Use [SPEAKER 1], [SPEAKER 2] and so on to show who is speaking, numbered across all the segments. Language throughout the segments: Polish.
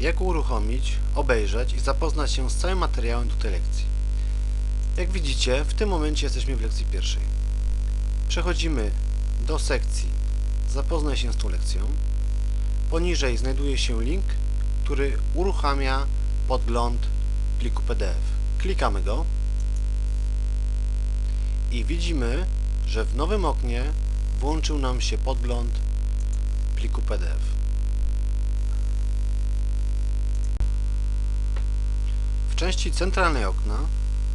[SPEAKER 1] jak uruchomić, obejrzeć i zapoznać się z całym materiałem do tej lekcji. Jak widzicie, w tym momencie jesteśmy w lekcji pierwszej. Przechodzimy do sekcji Zapoznaj się z tą lekcją. Poniżej znajduje się link, który uruchamia podgląd pliku PDF. Klikamy go i widzimy, że w nowym oknie włączył nam się podgląd pliku PDF. Części centralnej okna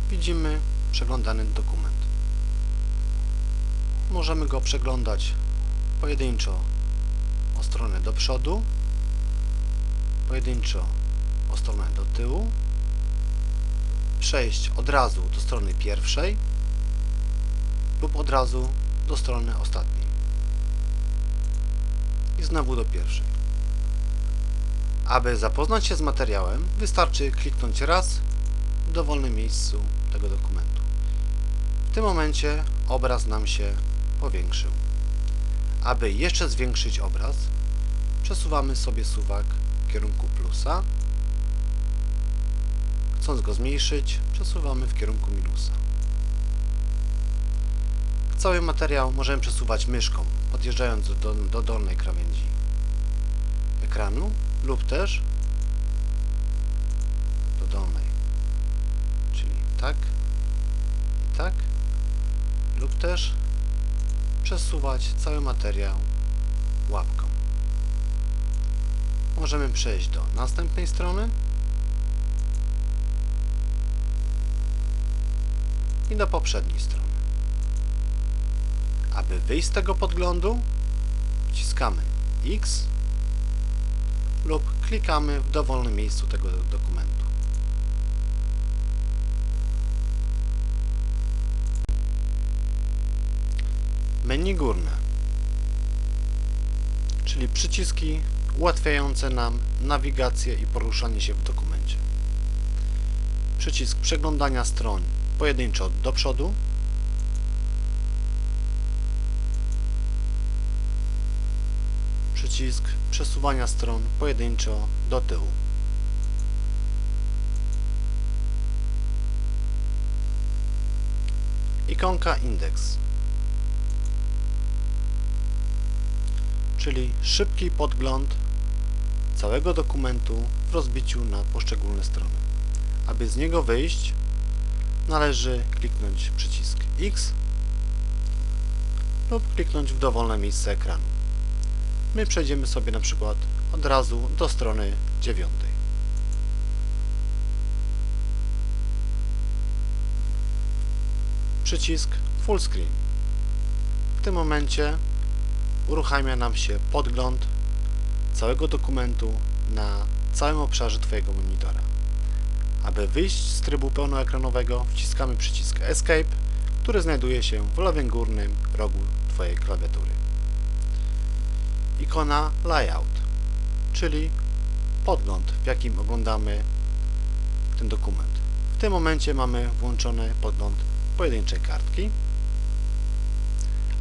[SPEAKER 1] widzimy przeglądany dokument. Możemy go przeglądać pojedynczo o stronę do przodu, pojedynczo o stronę do tyłu, przejść od razu do strony pierwszej lub od razu do strony ostatniej. I znowu do pierwszej. Aby zapoznać się z materiałem, wystarczy kliknąć raz w dowolnym miejscu tego dokumentu. W tym momencie obraz nam się powiększył. Aby jeszcze zwiększyć obraz, przesuwamy sobie suwak w kierunku plusa. Chcąc go zmniejszyć, przesuwamy w kierunku minusa. Cały materiał możemy przesuwać myszką, podjeżdżając do, do dolnej krawędzi ekranu lub też do dolnej, czyli tak i tak, lub też przesuwać cały materiał łapką. Możemy przejść do następnej strony i do poprzedniej strony. Aby wyjść z tego podglądu, wciskamy X lub klikamy w dowolnym miejscu tego dokumentu. Menu górne, czyli przyciski ułatwiające nam nawigację i poruszanie się w dokumencie. Przycisk przeglądania stron pojedynczo do przodu, przycisk przesuwania stron pojedynczo do tyłu. Ikonka indeks czyli szybki podgląd całego dokumentu w rozbiciu na poszczególne strony. Aby z niego wyjść, należy kliknąć przycisk X lub kliknąć w dowolne miejsce ekranu. My przejdziemy sobie na przykład od razu do strony dziewiątej. Przycisk Full Screen. W tym momencie uruchamia nam się podgląd całego dokumentu na całym obszarze Twojego monitora. Aby wyjść z trybu pełnoekranowego wciskamy przycisk Escape, który znajduje się w lewym górnym rogu Twojej klawiatury. Ikona Layout, czyli podgląd, w jakim oglądamy ten dokument. W tym momencie mamy włączony podgląd pojedynczej kartki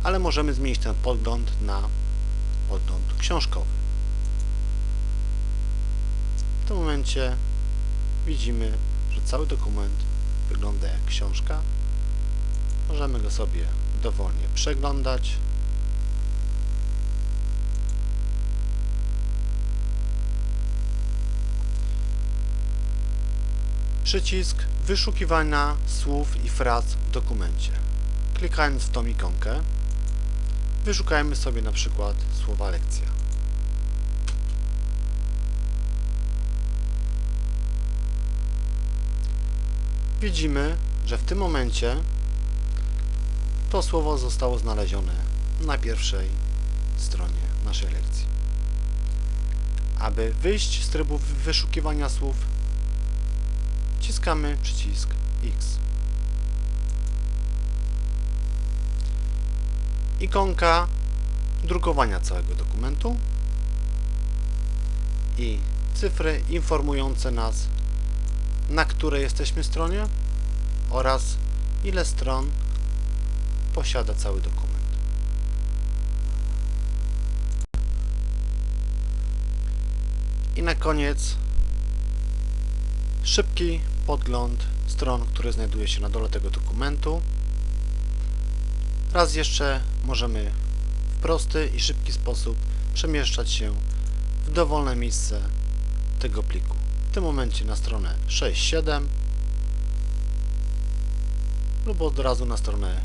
[SPEAKER 1] ale możemy zmienić ten podgląd na podgląd książkowy. W tym momencie widzimy, że cały dokument wygląda jak książka. Możemy go sobie dowolnie przeglądać. Przycisk wyszukiwania słów i fraz w dokumencie. Klikając w tą ikonkę Wyszukajmy sobie na przykład słowa lekcja. Widzimy, że w tym momencie to słowo zostało znalezione na pierwszej stronie naszej lekcji. Aby wyjść z trybu wyszukiwania słów, wciskamy przycisk X. ikonka drukowania całego dokumentu i cyfry informujące nas na której jesteśmy stronie oraz ile stron posiada cały dokument. I na koniec szybki podgląd stron, które znajduje się na dole tego dokumentu. Raz jeszcze możemy w prosty i szybki sposób przemieszczać się w dowolne miejsce tego pliku. W tym momencie na stronę 6.7 lub od razu na stronę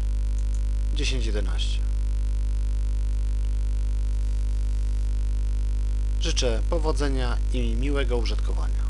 [SPEAKER 1] 10.11. Życzę powodzenia i miłego użytkowania.